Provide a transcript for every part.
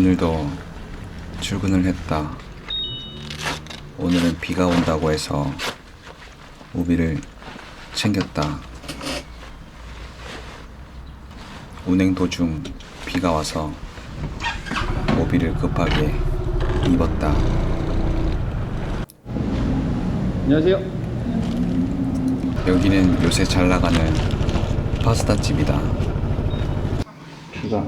오늘도 출근을 했다. 오늘은 비가 온다고 해서 우비를 챙겼다. 운행 도중 비가 와서 우비를 급하게 입었다. 안녕하세요. 여기는 요새 잘 나가는 파스타 집이다. 비가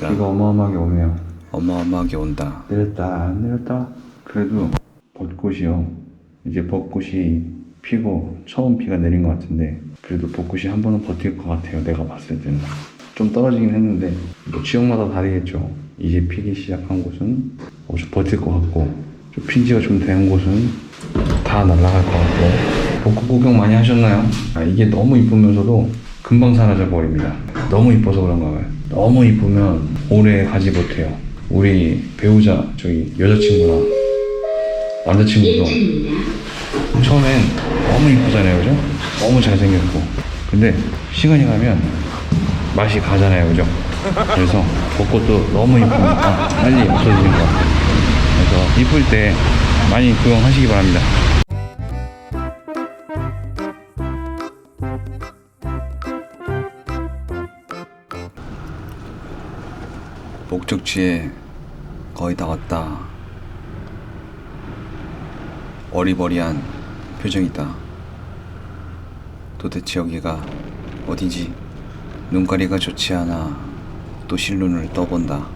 비가 비가 어마어마하게 오네요. 어마어마하게 온다. 내렸다 안 내렸다. 그래도 벚꽃이요. 이제 벚꽃이 피고 처음 비가 내린 것 같은데 그래도 벚꽃이 한 번은 버틸 것 같아요. 내가 봤을 때는 좀 떨어지긴 했는데 뭐 지역마다 다르겠죠. 이제 피기 시작한 곳은 어, 좀 버틸 것 같고 좀 핀지가 좀 된 곳은 다 날아갈 것 같고 벚꽃 구경 많이 하셨나요? 아, 이게 너무 이쁘면서도 금방 사라져 버립니다. 너무 이뻐서 그런가 봐요. 너무 이쁘면 오래 가지 못해요. 우리 배우자 저기 여자친구나 남자친구도 처음엔 너무 이쁘잖아요, 그죠? 너무 잘생겼고. 근데 시간이 가면 맛이 가잖아요, 그죠? 그래서 벚꽃도 너무 이쁘니까 빨리 없어지는 것 같아요. 그래서 이쁠 때 많이 구경하시기 바랍니다. 목적지에 거의 다 왔다. 어리버리한 표정이다. 도대체 여기가 어디지? 눈가리가 좋지 않아 또 실눈을 떠본다.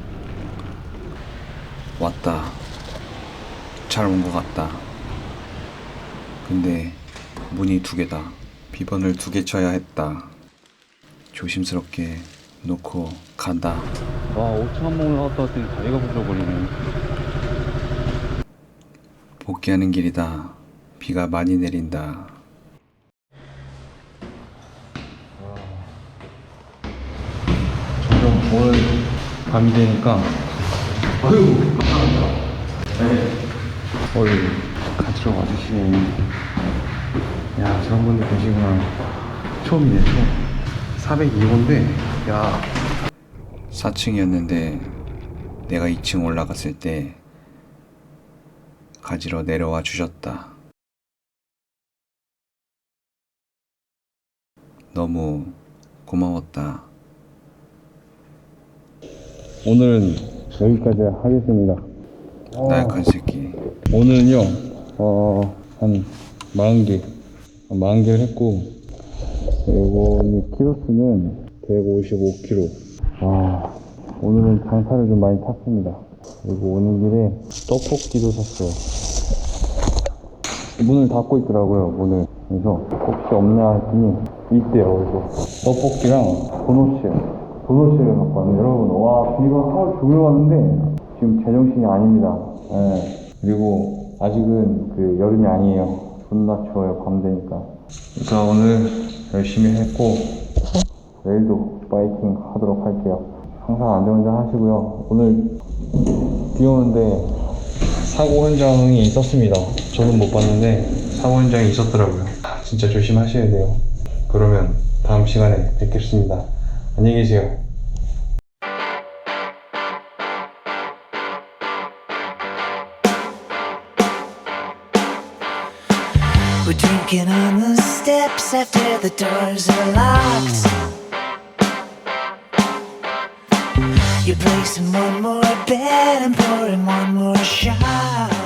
왔다. 잘 온 것 같다. 근데 문이 두 개다. 비번을 두 개 쳐야 했다. 조심스럽게 놓고 간다. 와 5층 한번 올라갔다 왔더니 다리가 부러버리네. 복귀하는 길이다. 비가 많이 내린다. 점점 오늘 밤이 되니까 아유 네. 어이 같이 와주시네. 야 저런 분들 계시구나. 처음이네 처음. 402호인데 야 4층이었는데 내가 2층 올라갔을 때 가지러 내려와 주셨다. 너무 고마웠다. 오늘은 여기까지 하겠습니다. 나약한 새끼. 오늘은요, 어, 한 40개, 40개를 했고, 그리고 이 키로수는 155kg. 아, 오늘은 장사를 좀 많이 탔습니다. 그리고 오는 길에 떡볶이도 샀어요. 문을 닫고 있더라고요, 문을. 그래서 혹시 없냐 했더니 있대요. 그래서 떡볶이랑 도넛이요. 도넛을 갖고 왔는데 여러분, 와, 비가 하루 종일 왔는데 지금 제정신이 아닙니다. 예. 그리고 아직은 그 여름이 아니에요. 존나 추워요, 밤 되니까. 그러니까 오늘 열심히 했고, 내일도 파이팅 하도록 할게요. 항상 안전운전 하시고요. 오늘 비 오는데 사고 현장이 있었습니다. 저는 못 봤는데 사고 현장이 있었더라고요. 진짜 조심하셔야 돼요. 그러면 다음 시간에 뵙겠습니다. 안녕히 계세요. We're drinking on the steps after the doors are locked. You're placing one more bet and pouring one more shot.